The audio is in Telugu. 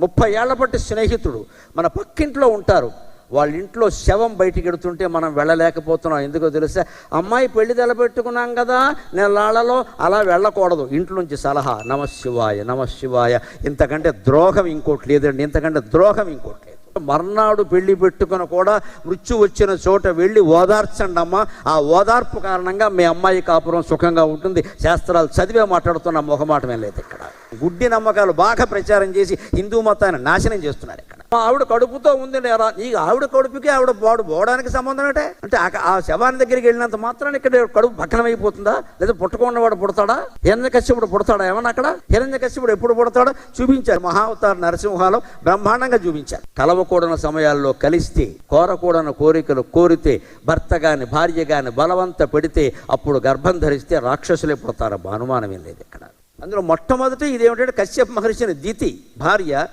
ముప్పై ఏళ్ళ పట్టి స్నేహితుడు. మన పక్కింట్లో ఉంటారు. వాళ్ళ ఇంట్లో శవం బయటికి ఎడుతుంటే మనం వెళ్ళలేకపోతున్నాం. ఎందుకో తెలుసా? అమ్మాయి పెళ్ళి తలపెట్టుకున్నాం కదా నెలాళ్ళలో అలా వెళ్ళకూడదు. ఇంట్లోంచి సలహా నమ శివాయ నమ శివాయ ఇంతకంటే ద్రోహం ఇంకోటి లేదండి. ఇంతకంటే ద్రోహం ఇంకోటి. మర్నాడు పెళ్ళి పెట్టుకుని కూడా మృత్యు వచ్చిన చోట వెళ్ళి ఓదార్చండి అమ్మ. ఆ ఓదార్పు కారణంగా మీ అమ్మాయి కాపురం సుఖంగా ఉంటుంది. శాస్త్రాలు చదివే మాట్లాడుతున్న మొహమాటమే లేదు ఇక్కడ. గుడ్డి నమ్మకాలు బాగా ప్రచారం చేసి హిందూ మతాన్ని నాశనం చేస్తున్నారు ఇక్కడ. మా ఆవిడ కడుపుతో ఉంది నేరా. నీకు ఆవిడ కడుపుకి ఆవిడ బాడు పోవడానికి సంబంధం ఏంటే? అంటే ఆ- ఆ శవాన్ని దగ్గరికి వెళ్ళినంత మాత్రాన్ని ఇక్కడ కడుపు భగ్నమైపోతుందా? లేదా పుట్టకుండా వాడు పుడతాడా? హిరణ్య కశ్యపుడు పుడతాడా? ఏమన్నా అక్కడ? హిరణ్య కశ్యపుడు ఎప్పుడు పుడతాడో? చూపించారు. మహావతార నరసింహాలో బ్రహ్మాండంగా చూపించారు. కోరకూడని సమయాల్లో కలిస్తే కోరకూడని కోరికలు కోరితే భర్త గాని భార్య గాని బలవంత పెడితే అప్పుడు గర్భం ధరిస్తే రాక్షసులే పుడతారు అనుమానం ఏం లేదు ఇక్కడ. అందులో మొట్టమొదటి ఇదేమిటంటే కశ్యప్ మహర్షిని దితి భార్య.